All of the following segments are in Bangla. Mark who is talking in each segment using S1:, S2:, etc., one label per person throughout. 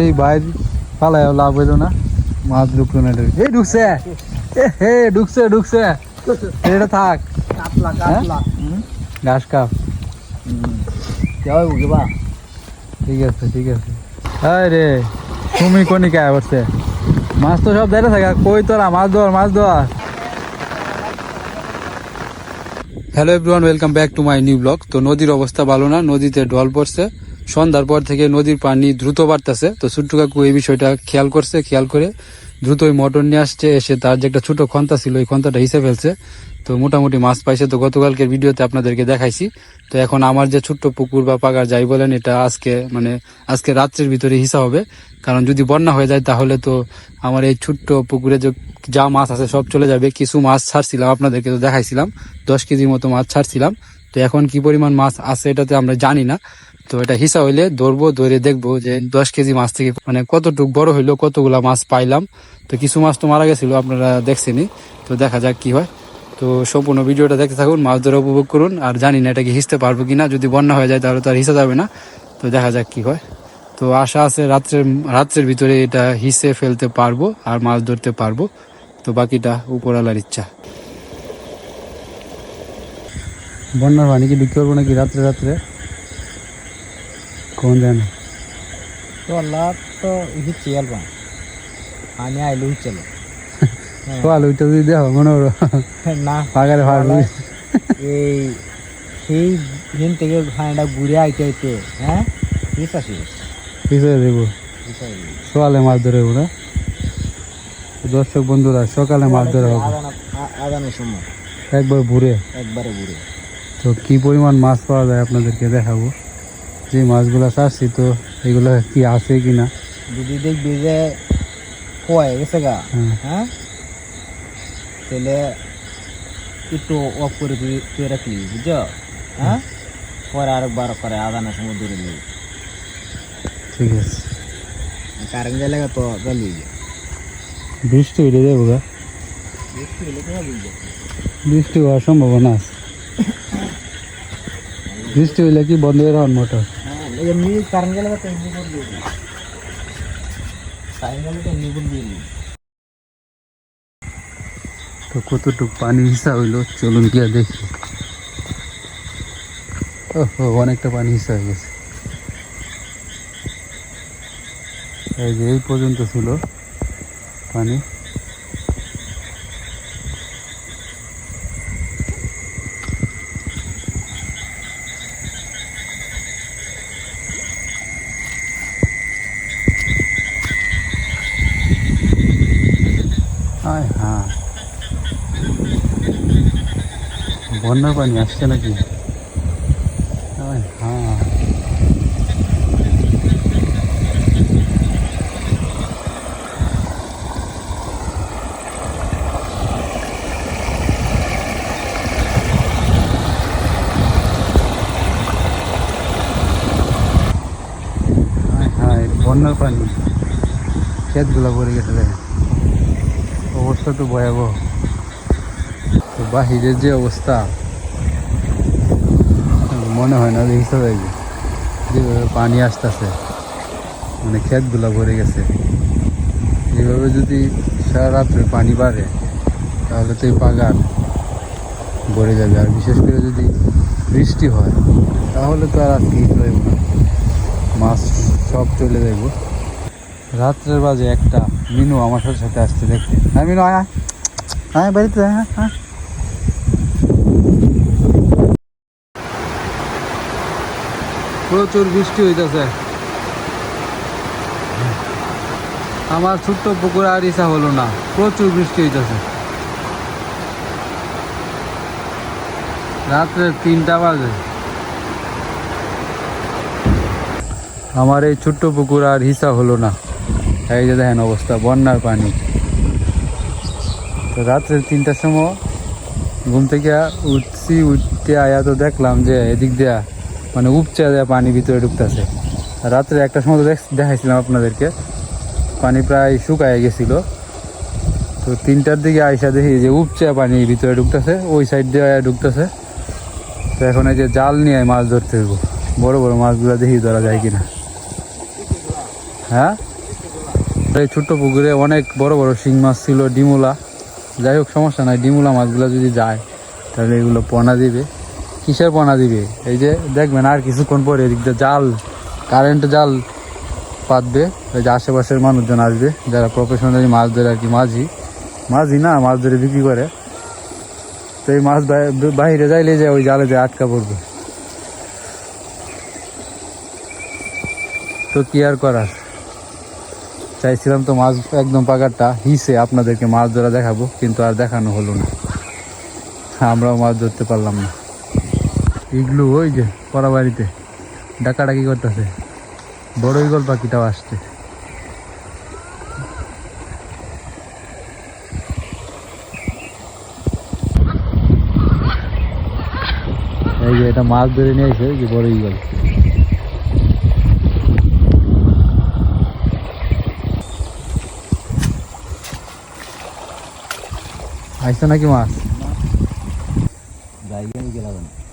S1: এই বাইরে পালায় লাভ হইল না। মাছ ঢুকলো না। এই ঢুকছে। এ হে ঢুকছে ঢুকছে। এটা থাক।
S2: কাতলা।
S1: ঘাস কাপ। ঠিক আছে ঠিক আছে। হাই রে তুমি কোনি কে করছে? মাছ তো সব দেখে থাকে। কই তোরা? মাছ ধর মাছ ধর। Hello everyone welcome back to my new blog তো নদীর অবস্থা ভালো না নদীতে ঢল পড়ছে। সন্ধ্যার পর থেকে নদীর পানি দ্রুত বাড়তেছে। তো ছোট্টু কাকু এই বিষয়টা খেয়াল করছে, খেয়াল করে দ্রুত ওই নিয়ে আসছে, এসে তার যে একটা ছোট খন্তা ছিল, ওই খন্তাটা হিসে ফেলছে। তো মোটামুটি মাছ পাইছে তো গতকালকের ভিডিওতে আপনাদেরকে দেখাইছি। তো এখন আমার যে ছোট্ট পুকুর বা পাগার যাই বলেন, এটা আজকে মানে আজকে রাত্রের ভিতরে হিসা হবে। কারণ যদি বন্যা হয়ে যায় তাহলে তো আমার এই ছোট্ট পুকুরে যে যা মাছ আছে সব চলে যাবে। কিছু মাছ ছাড়ছিলাম, আপনাদেরকে তো দেখাইছিলাম, দশ কেজির মতো মাছ ছাড়ছিলাম। তো এখন কি পরিমাণ মাছ আছে এটাতে আমরা জানি না। তো এটা হিসা হইলে ধরবো, ধরে দেখব যে দশ কেজি মাছ থেকে মানে কতটুক বড় হইল, কতগুলা মাছ পাইলাম। তো কিছু মাছ তো মারা গেছিল, আপনারা দেখছেনই। তো দেখা যাক কি হয়। তো সম্পূর্ণ ভিডিওটা দেখতে থাকুন, মাছ ধরে উপভোগ করুন। আর জানি না এটাকে হিসতে পারব কিনা যদি বন্যা হয়ে যায় তাহলে তো আর হিসা যাবে না। তো দেখা যাক কি হয়। তো আশা আছে রাত্রের রাত্রের ভিতরে এটা হিসে ফেলতে পারব আর মাছ ধরতে পারব। তো বাকিটা উপরওয়ালার ইচ্ছা। বন্যার পানি কি ঢুকতে পারব নাকি রাত্রে রাত্রে? কোন দেয় না
S2: তো আল্লাহ তো হিচ্ছি আলবা আমি আইলে হিচ্ছিল
S1: সোয়াল ওইটা যদি দেখো মনে করো।
S2: না।
S1: পাগারে ফাড়বি
S2: এই সেই দিন থেকে ঘুরে আইতে আইতে হ্যাঁ? ঠিক আছে
S1: হিসেবে দেবো। সকালে মাছ ধরে না? দর্শক বন্ধুরা সকালে মাছ ধরা হবে।
S2: আদানের সময়।
S1: একবার ঘুরে।
S2: একবারে ঘুরে।
S1: তো কি পরিমাণ মাছ পাওয়া যায় আপনাদেরকে দেখাবো? যে মাছগুলো চাচ্ছি তো এগুলো কি আছে কি না
S2: যদি দেখবি যে কয়ে গেছে গা
S1: হ্যাঁ।
S2: হ্যাঁ? তাহলে একটু অফ করে তুই তুই রাখলি বুঝছ? হ্যাঁ। পরে আরেকবার করে আদানের সময় ধরে নিবি।
S1: ঠিক আছে।
S2: কারেন্ট গেলে তো গলি
S1: বৃষ্টি হইলে দেবো গা। বৃষ্টি হইলে বৃষ্টি হওয়ার সম্ভাবনা আছে। বৃষ্টি হইলে কি বন্ধ হয়ে মোটর
S2: হ্যাঁ এমনি গেলে তো এমনি করবি কারেন্ট গেলে তো এমনি করবি
S1: তো কতটুক পানি হিসা হইল, চলুন গিয়া দেখি। ও অনেকটা পানি হিসা হয়ে গেছে। এই যে, এই পর্যন্ত ছিল পানি আয় হ্যাঁ বন্যার পানি আসছে নাকি? হ্যাঁ বন্যার পানি। ক্ষেতগুলো ভরে গেছে অবস্থা তো ভয়াবহ। বাহিরের যে অবস্থা। মনে হয় না যে হিসাব হয়েছে যেভাবে পানি আসতেছে মানে ক্ষেতগুলো ভরে গেছে। এইভাবে যদি সারা রাত্রে পানি বাড়ে, তাহলে তো এই পাগার ভরে যাবে। আর বিশেষ করে যদি বৃষ্টি হয়, তাহলে তো আর আজকে কিছু হইব না মাছ সব চলে যাইব। রাত্রের বাজে একটা মিনু আমার সাথে আসছে, দেখতে। হ্যাঁ মিনু, আয়। আয়। বাড়িতে হ্যাঁ হ্যাঁ। প্রচুর বৃষ্টি হইতেছে। আমার ছোট্ট পুকুর আর ইচ্ছা হলো না। প্রচুর বৃষ্টি হইতেছে। রাত্রে তিনটা বাজে। আমার এই ছোট্ট পুকুর আর হিসা হলো না। এই যে দেখেন অবস্থা, বন্যার পানি। তো রাত্রে তিনটার সময় ঘুম থেকে উঠছি, উঠতে আয়া তো দেখলাম যে এদিক দিয়া মানে উপচা দেয়া পানি ভিতরে ঢুকতেছে। রাত্রে একটা সময় দেখাইছিলাম আপনাদেরকে, পানি প্রায় শুকায় গেছিল। তো তিনটার দিকে আইসা দেখি যে উপচা পানি ভিতরে ঢুকতেছে, ওই সাইড দিয়ে ঢুকতেছে। তো এখন এই যে জাল নিয়ে মাছ ধরতে হইব। বড় বড় মাছগুলো দেখি ধরা যায় কিনা। হ্যাঁ? এই ছোট্ট পুকুরে অনেক বড় বড় শিং মাছ ছিল, ডিমুলা। যাই হোক, সমস্যা নাই, ডিমুলা মাছগুলো যদি যায়, তাহলে এগুলো পোনা দিবে। কিসের পোনা দিবে? এই যে দেখবেন আর কিছুক্ষণ পরে এদিক দিয়ে জাল কারেন্ট জাল পাতবে। ওই যে আশেপাশের মানুষজন আসবে, যারা প্রফেশনালি মাছ ধরে আর কি মাঝি। মাঝি না, মাছ ধরে বিক্রি করে। তো এই মাছ বাহিরে যাইলে যে ওই জালে যে আটকা পড়বে। তো কি আর করার? চাইছিলাম তো মাছ একদম পাকারটা, হিসে আপনাদেরকে মাছ ধরা দেখাবো, কিন্তু আর দেখানো হলো না। আমরাও মাছ ধরতে পারলাম না। ইগলু ওই যে পরা বাড়িতে ডাকাডাকি করতেছে। বড় ইগল পাখিটাও আসছে। এই যে এটা মাছ ধরে নিয়ে এসে যে বড় ইগল আইসো নাকি মাছ?
S3: নিয়ে গেলাম।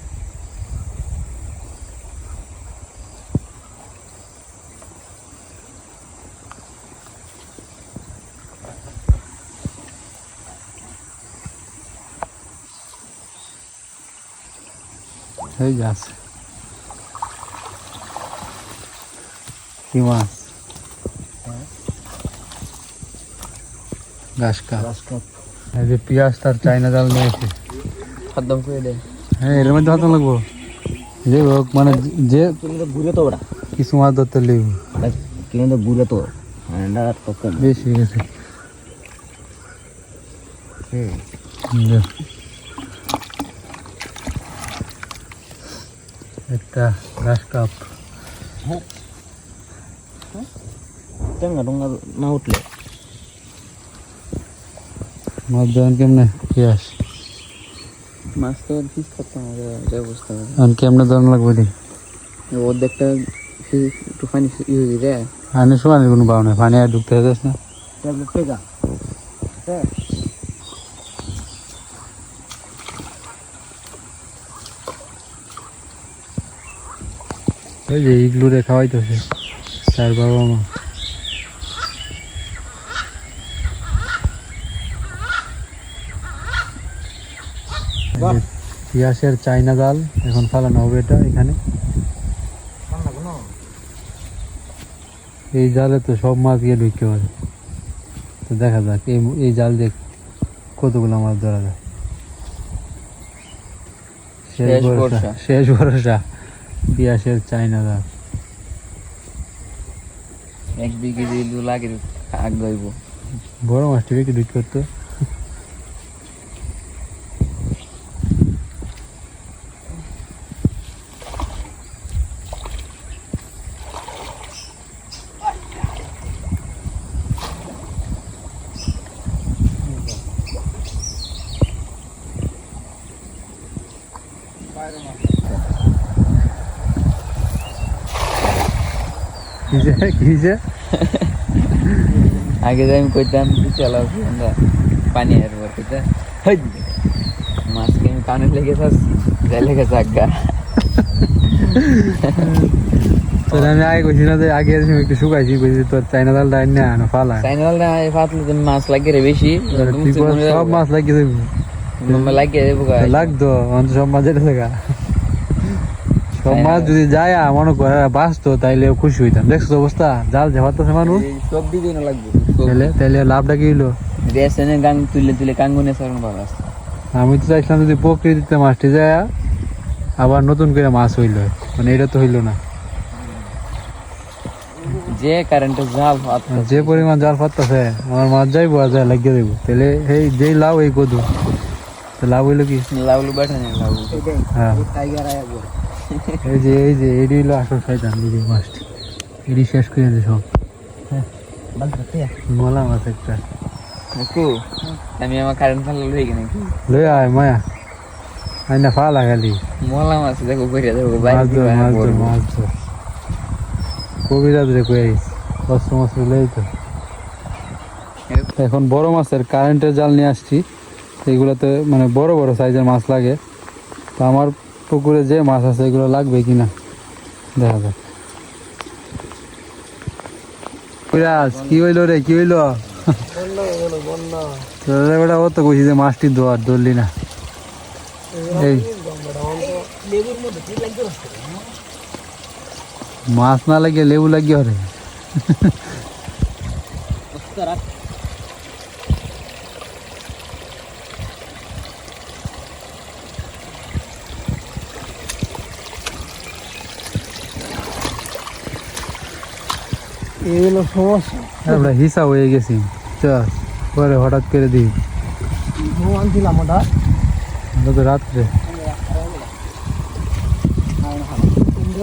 S3: না
S1: এই যে আছে কি মাছ ঘাস কাপ এই যে পেঁয়াজ তার চাইনা জাল নিয়েছে
S3: খদ্দম করে দে
S1: হ্যাঁ এর মধ্যে হাত লাগবো যে হোক মানে যে
S3: কিন্তু ঘুরে তো ওরা
S1: কিছু মাছ ধরতে লিব
S3: কিন্তু ঘুরে তো ঠান্ডা তো কম
S1: বেশি গেছে
S3: হুম
S1: একটা ঘাস কাপ
S3: টেঙ্গা টঙ্গা না উঠলে?
S1: মাছ ধরেন কেমনে? পেঁয়াজ।
S3: মাছ তো ফিস করতাম ব্যবস্থা
S1: এখন কেমনে ধরন লাগবে দি
S3: অর্ধেকটা একটু পানি ইউজ রে।
S1: আনি সময় কোনো পাও না পানি আর ঢুকতে যাস না। ওই যে ইগলু রে খাওয়াইতেছে তার বাবা মা। পিয়াসের চাইনা জাল এখন ফালানো হবে এটা এখানে। এই জালে তো সব মাছ গিয়ে ঢুকতে পারে। তো দেখা যাক এই এই জাল দিয়ে কতগুলো মাছ ধরা যায়। শেষ ভরসা। শেষ ভরসা। পিয়াসের চাইনা দা
S3: এক বিঘে দিল লাগে আগ
S1: বড় মাছটি বিক্রি করতো। কিসে কিসে
S3: আগে যে আমি কইতাম চালাও আমরা পানি আর কইতা হই। মাছকে আমি কানে লেগে থাস যাই লেগে জাগা
S1: তোর আমি আগে কইছি না যে আগে আমি একটু শুকাইছি কইছি তোর চাইনা জাল ডাইন না না ফালা।
S3: সাইনাল না এই ফাতলে তুমি মাছ লাগে রে বেশি
S1: সব মাছ লাগিয়ে দেবো।
S3: লাগে দেবো
S1: লাগতো অন্ত সব মাছ যেটা থাকা সব মাছ যদি যায় মনে করে বাঁচতো তাইলে খুশি হইতাম। দেখছ তো অবস্থা? জাল যে মানুষ।
S3: সব দিকে লাগবে।
S1: তাইলে তাইলে লাভটা কি হইল?
S3: তুলে তুলে কাঙ্গুনে সারণ
S1: আমি তো চাইছিলাম যদি প্রকৃতিতে মাছটি যায় আবার নতুন করে মাছ হইল। মানে এটা তো হইল না।
S3: যে কারেন্টের জাল
S1: যে পরিমাণ জাল পাততেছে আমার মাছ যাইবো আর যায় লাগিয়ে দেবো। তাহলে এই যেই লাভ এই কদু লাভ হইল কি?
S3: লাউলু বেঠা নেই লাউলু
S1: হ্যাঁ
S3: টাইগার আয়া
S1: এই যে এই যে এটি হইল আসল শয়তান বুঝি মাছটি এটি শেষ করে দিয়েছে সব।
S3: বালতে
S1: মলা মাছ একটা।
S3: কু আমি আমার কারেন্ট ফাল লই গেনে কি
S1: লই আয় মায়া। আই না ফালা খালি।
S3: মোলা মাছ দেখো কইরা দেখো
S1: মাছ
S3: বাইরে
S1: ধর মাছ ধর মাছ ধর। কবিরাজ রে কই আইস? কষ্ট মাছ লই তো। এখন বড় মাছের কারেন্টের জাল নিয়ে আসছি। এগুলোতে মানে বড় বড় সাইজের মাছ লাগে। তো আমার পুকুরে যে মাছ আছে, এগুলো লাগবে কিনা? দেখা যাক। বিরাজ কি হইল রে, কি হইল? তোরা ও তো কইছি যে মাছটি ধোয়ার, ধরলি না। এই। মাছ না লাগে লেবু লাগিয়ে হরে।
S2: এগুলো সমস্যা
S1: আমরা হিসাব হয়ে গেছি। চল পরে হঠাৎ করে দিই।
S2: আনছিলাম ওটা
S1: আমরা তো রাত্রে।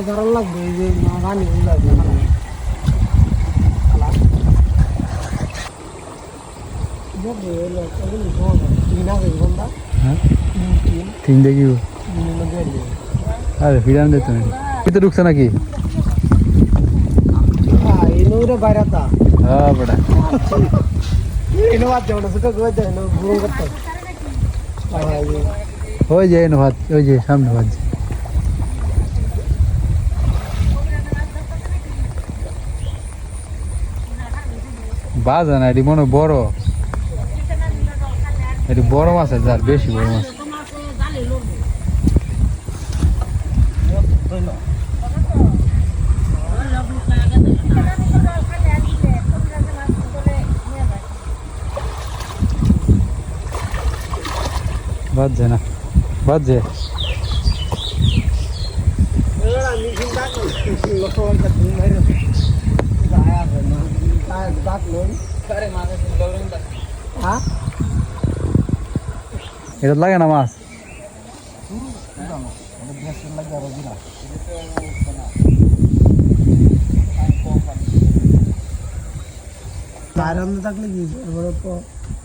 S2: দারুণ লাগবে এই যে গানি লাগবে
S1: হ্যাঁ? তিন দেখি আরে ফিরান দে তুমি। তো ঢুকছে নাকি?
S2: এনে বাইরাতা
S1: হ্যাঁ বেটা
S2: এনে বাচ্চা ওটা সুখা গোয়া এনে গুরু করতে
S1: ওই যে এনে ভাত ওই যে সামনে ভাত বাজা না এটি মনে হয় বড় এটি বড় মাছ আছে আর বেশি বড় মাছ বাজছে না। বাজছে? এটা লাগে না মাছ?
S2: বাইরে থাকলে কি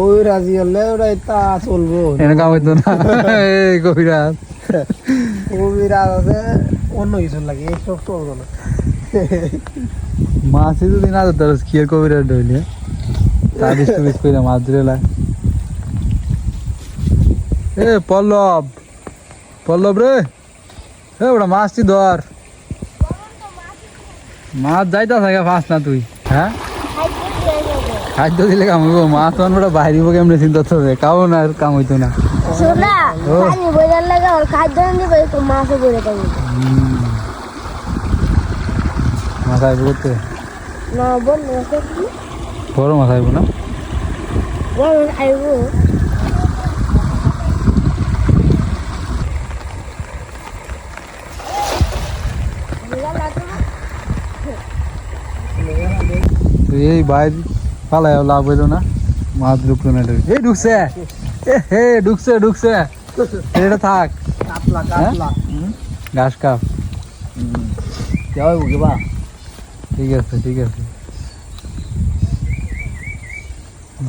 S2: ওই রাজি হলে ওরা তা চলবো।
S1: এনে কাম হইতো না। এই কবিরাজ।
S2: কবিরাজ আছে অন্য কিছু লাগে এইসব চলবো না।
S1: মাছই যদি না ধরতে পারস কি আর কবিরাজ ডইলে তা বিশ বিশ করে মাছ ধরে এ পল্লব। পল্লব রে। এ ওটা মাছটি ধর। মাছ যাইতা থাকে ফাঁস না তুই হ্যাঁ? খাদ্য দিলে কাম হইব মাছ তখন ওটা বাইরিব কেমনে চিন্তা হবে? কাও না আর কাম হইতো না।
S4: শোনা
S1: ও।
S4: পানি বোঝার লাগে ওর খাদ্য তো মাছও
S1: মাছ আইব করতে
S4: না বল
S1: বড় মাছ আইব না?
S4: বল আইবো।
S1: এই বাইর পালায় লাভ হইল না মাছ ঢুকলো না এটা এই ঢুকছে এ হে ঢুকছে ঢুকছে এটা থাক
S2: কাতলা কাতলা
S1: ঘাস কাপ
S2: যাও বুঝে বা
S1: ঠিক আছে ঠিক আছে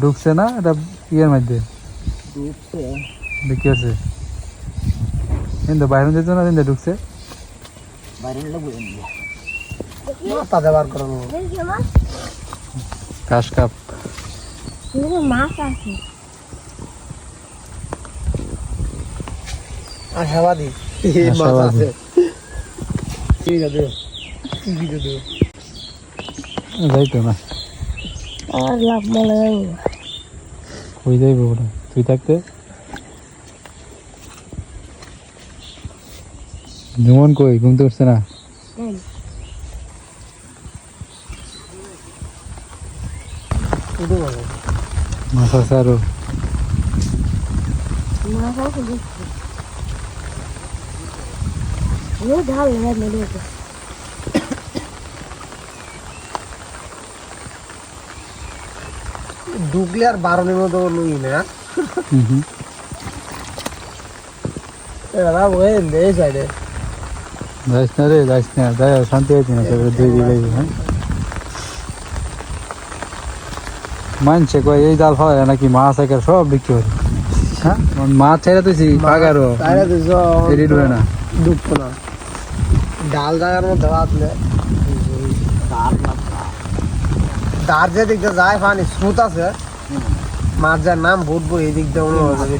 S1: ঢুকছে না এটা ইয়ের মধ্যে দেখি আছে কিন্তু বাইরে যেত না কিন্তু ঢুকছে
S2: বাইরে লাগবে মাথা দেবার করানো
S4: দেখি মাছ
S1: ঘাস কাপ।
S4: মাছ আছে।
S2: আশাবাদী। মাছ। আছে। ঠিক আছে ঠিক আছে
S1: যাইতো না।
S4: আর লাভ বলে
S1: কই যাইব ওটা তুই থাকতে? জুমন কই? ঘুমতে উঠছে না।
S2: উঠে যাবে
S1: মাছ আছে আরও
S4: মাছ আছে দেখছি ও ঢাল লাগে মেরে
S2: ঢুকলে আর বারো মতো নুই না
S1: হুম হুম
S2: এটা ওই এই সাইডে
S1: যাইস না রে যাইস না যাই শান্তি হয়েছে না তারপরে দুই দিলে হ্যাঁ মানছে কয় এই জাল হয় নাকি মাছ একের সব বিক্রি করে হ্যাঁ? মাছ ছেড়ে তুই পাগারও
S2: তো সব
S1: না।
S2: ডুবতো না ডাল জায়গার মধ্যে বাঁধলে দার যে দিক দিয়ে যায় পানি স্রোত আছে। মাছ যার নাম ফুটবো এই দিক দিয়ে মনে হবে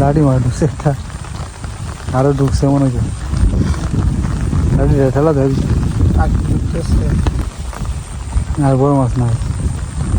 S1: লাঠি মার ঢুকছে একটা। আরও ঢুকছে মনে হচ্ছে লাঠি ঠেলা দেয়। আর বড় মাছ নাই।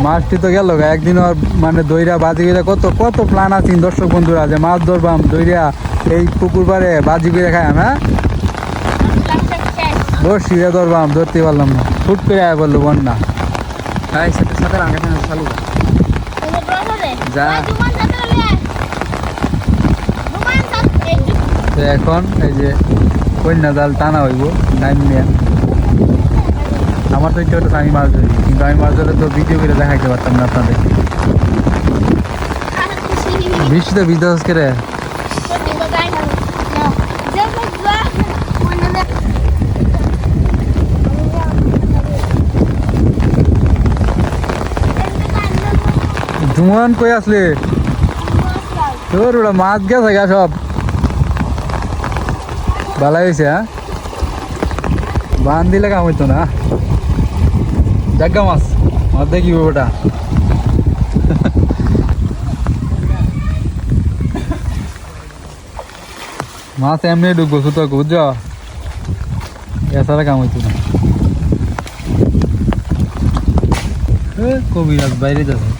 S1: মাছটি তো গেল একদিন আর মানে দইরা বাজি করে কত কত প্ল্যান আছে দর্শক বন্ধুরা যে মাছ ধরবাম দইরা এই পুকুর পাড়ে বাজি করে খাই হ্যাঁ? দর্শি ধরবাম ধরতে পারলাম না। ফুট করে আয় বলল বন্যা।
S5: Hai, satu satu lang kasi
S1: যা। এখন এই যে কন্যা জাল টানা হইব নাইম নিয়ে। আমার তো ইচ্ছে হতো আমি মাছ ধরি, কিন্তু আমি মাছ ধরে তো ভিডিও করে দেখাইতে পারতাম না আপনাদের বৃষ্টিতে ভিজতে হচ্ছে রে। ধুমান কই আসলে? তোর ওটা মাছ গেছে গা সব। ভালো হয়েছে হ্যাঁ? বান দিলে কাম হইতো না। জাগা মাছ। মাছ দেখি ওটা মাছ এমনি ঢুকবো, সুতো বুঝছ? এছাড়া কাম হইতো না। কবি কবিরাজ বাইরে যাচ্ছে।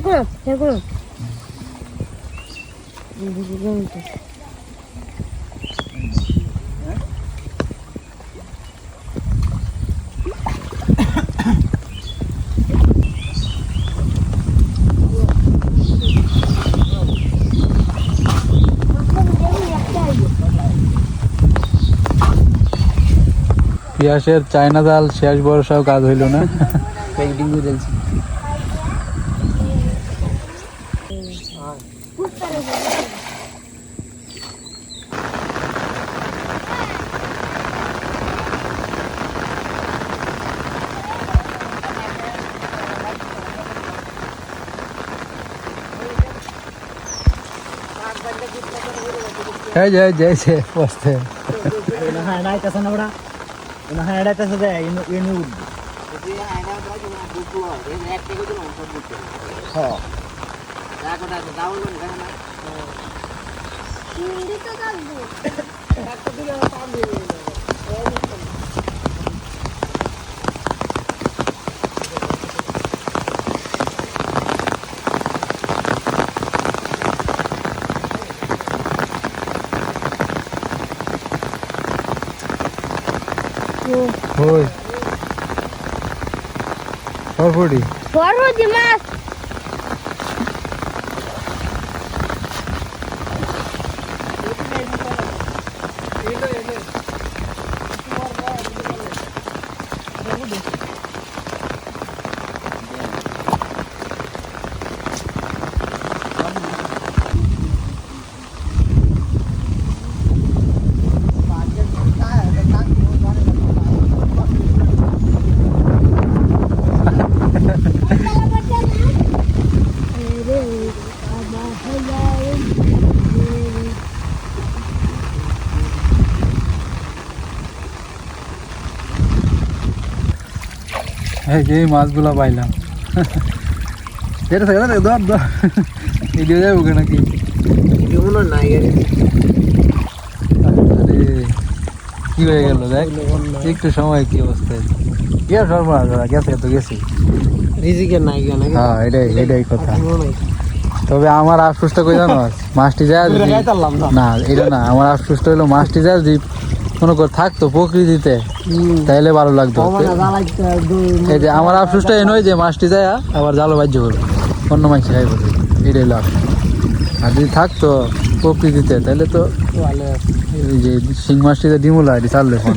S4: seguro,
S1: পিয়াসের চায়না দাল শেষ বর্ষাও কাজ হইল না।
S5: পেন্টিং দিয়েছি।
S1: এই যে যে যে বসতে
S5: Ini
S4: ફોડી ફોરવડી માં
S1: এই মাছগুলো পাইলাম। এটা থাকে না ধর ধর ভিডিও যাব কেন কি
S2: যেমন নাই
S1: কি হয়ে গেল দেখ? একটু সময় কি অবস্থায় কি সর্বনাশ ওরা গেছে তো গেছে।
S2: নাই
S1: হ্যাঁ এটাই এটাই কথা। তবে আমার আফসোসটা কই জানো মাছটি যায়
S2: না।
S1: এটা না আমার আফসোসটা হলো মাছটি যায় মনে কর থাকতো প্রকৃতিতে তাইলে ভালো লাগতো। এই যে আমার আফসোসটা এ নয় যে মাছটি যায় আবার জালো বাজ্য করবে। অন্য মাছ খাই বলবে এটাই লাভ। আর যদি থাকতো প্রকৃতিতে তাহলে তো
S2: ভালো
S1: এই যে শিং মাছটিতে ডিমুলা এটি চাললে ফোন